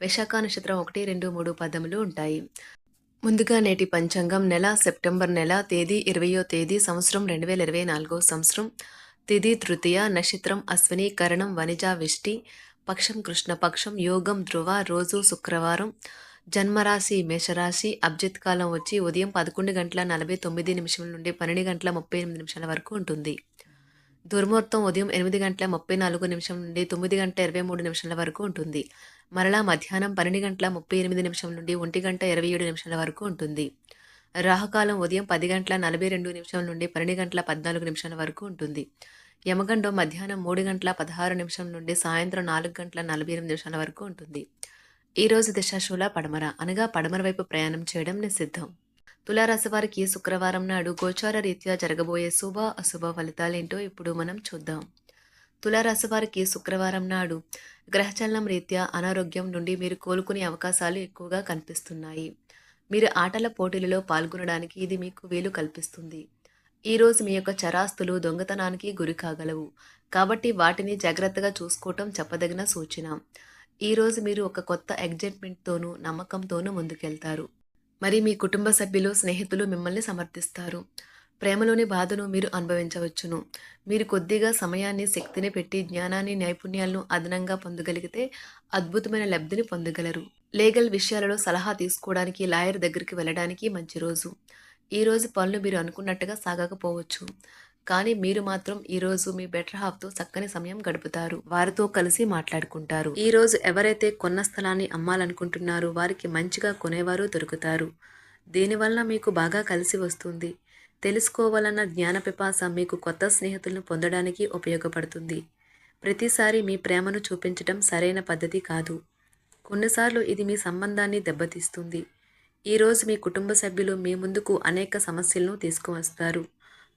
విశాఖ నక్షత్రం ఒకటి రెండు మూడు పదములు ఉంటాయి. ముందుగా నేటి పంచాంగం నెల సెప్టెంబర్ నెల తేదీ ఇరవయో తేదీ సంవత్సరం రెండు వేల ఇరవై నాలుగో సంవత్సరం. తిథి తృతీయ నక్షత్రం అశ్విని కరణం వనిజ విష్టి. పక్షం కృష్ణపక్షం యోగం ధ్రువ రోజు శుక్రవారం. జన్మరాశి మేషరాశి అబ్జిత్ కాలం వచ్చి ఉదయం పదకొండు గంటల నలభై తొమ్మిది నిమిషం నుండి పన్నెండు గంటల ముప్పై ఎనిమిది నిమిషాల వరకు ఉంటుంది. దుర్ముహూర్తం ఉదయం ఎనిమిది గంటల ముప్పై నాలుగు నిమిషం నుండి తొమ్మిది గంటల ఇరవై మూడు నిమిషాల వరకు ఉంటుంది. మరలా మధ్యాహ్నం పన్నెండు గంటల ముప్పై ఎనిమిది నిమిషం నుండి ఒంటి గంట ఇరవై ఏడు నిమిషాల వరకు ఉంటుంది. రాహుకాలం ఉదయం పది గంటల నలభై రెండు నిమిషాల నుండి పన్నెండు గంటల పద్నాలుగు నిమిషాల వరకు ఉంటుంది. యమగండం మధ్యాహ్నం మూడు గంటల పదహారు నిమిషం నుండి సాయంత్రం నాలుగు గంటల నలభై ఎనిమిది నిమిషాల వరకు ఉంటుంది. ఈరోజు దిశాశూల పడమర అనగా పడమర వైపు ప్రయాణం చేయడం నిషిద్ధం. తులారాశి వారికి శుక్రవారం నాడు గోచార రీత్యా జరగబోయే శుభ అశుభ ఫలితాలేంటో ఇప్పుడు మనం చూద్దాం. తులారాశి వారికి శుక్రవారం నాడు గ్రహచలనం రీత్యా అనారోగ్యం నుండి మీరు కోలుకునే అవకాశాలు ఎక్కువగా కనిపిస్తున్నాయి. మీరు ఆటల పోటీలలో పాల్గొనడానికి ఇది మీకు వీలు కల్పిస్తుంది. ఈరోజు మీ యొక్క చరాస్తులు దొంగతనానికి గురి కాగలవు. కాబట్టి వాటిని జాగ్రత్తగా చూసుకోవటం చెప్పదగిన సూచన. ఈరోజు మీరు ఒక కొత్త ఎగ్జైట్మెంట్తోనూ నమ్మకంతోనూ ముందుకెళ్తారు. మరి మీ కుటుంబ సభ్యులు స్నేహితులు మిమ్మల్ని సమర్థిస్తారు. ప్రేమలోని బాధను మీరు అనుభవించవచ్చును. మీరు కొద్దిగా సమయాన్ని శక్తిని పెట్టి జ్ఞానాన్ని నైపుణ్యాలను అదనంగా పొందగలిగితే అద్భుతమైన లబ్ధిని పొందగలరు. లీగల్ విషయాలలో సలహా తీసుకోవడానికి లాయర్ దగ్గరికి వెళ్ళడానికి మంచి రోజు. ఈ రోజు పనులు మీరు అనుకున్నట్టుగా సాగకపోవచ్చు. కానీ మీరు మాత్రం ఈ రోజు మీ బెటర్ హాఫ్తో చక్కని సమయం గడుపుతారు. వారితో కలిసి మాట్లాడుకుంటారు. ఈ రోజు ఎవరైతే కొన్న స్థలాన్ని అమ్మాలనుకుంటున్నారో వారికి మంచిగా కొనేవారు దొరుకుతారు. దీనివల్ల మీకు బాగా కలిసి వస్తుంది. తెలుసుకోవాలన్న జ్ఞాన పిపాస మీకు కొత్త స్నేహితులను పొందడానికి ఉపయోగపడుతుంది. ప్రతిసారి మీ ప్రేమను చూపించడం సరైన పద్ధతి కాదు. కొన్నిసార్లు ఇది మీ సంబంధాన్ని దెబ్బతీస్తుంది. ఈరోజు మీ కుటుంబ సభ్యులు మీ ముందుకు అనేక సమస్యలను తీసుకువస్తారు.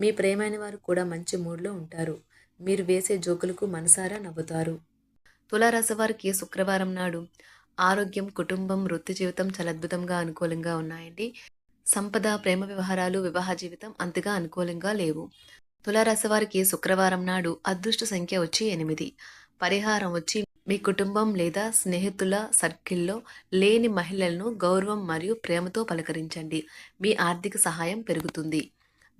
మీ ప్రేమైన వారు కూడా మంచి మూడ్లో ఉంటారు. మీరు వేసే జోకులకు మనసారా నవ్వుతారు. తులారాశి వారికి శుక్రవారం నాడు ఆరోగ్యం కుటుంబం వృత్తి జీవితం చాలా అద్భుతంగా అనుకూలంగా ఉన్నాయండి. సంపద ప్రేమ వ్యవహారాలు వివాహ జీవితం అంతగా అనుకూలంగా లేవు. తులారాశి వారికి శుక్రవారం నాడు అదృష్ట సంఖ్య వచ్చి ఎనిమిది. పరిహారం వచ్చి మీ కుటుంబం లేదా స్నేహితుల సర్కిల్లో లేని మహిళలను గౌరవం మరియు ప్రేమతో పలకరించండి. మీ ఆర్థిక సహాయం పెరుగుతుంది.